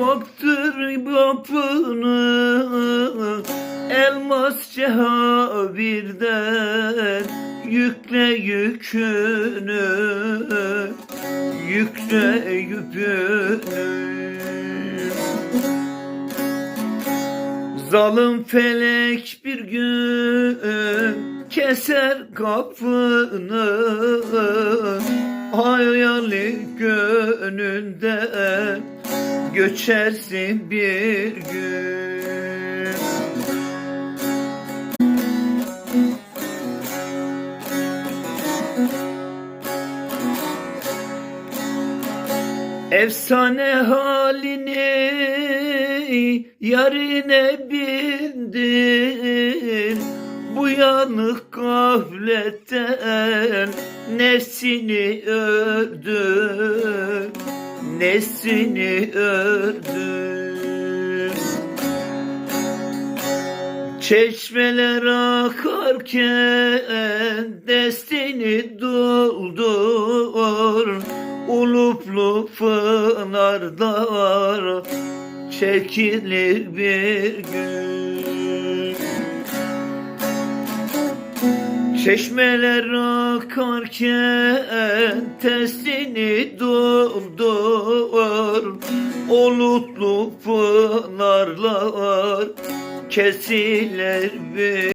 Baktır kapını. Elmas cehabirden Yükle yükünü. Yükle yükünü. Zalim felek bir gün keser kapını. Hayali gönlünde göçersin bir gün. Efsane halini yarine bindin. Bu yanık gafletten nefsini ördün Nefsini ördün Çeşmeler akarken destini doldur. Uluplu pınarlar çekilir bir gün Çeşmeler akarken testini doldur Olutlu pınarlar kesilir bir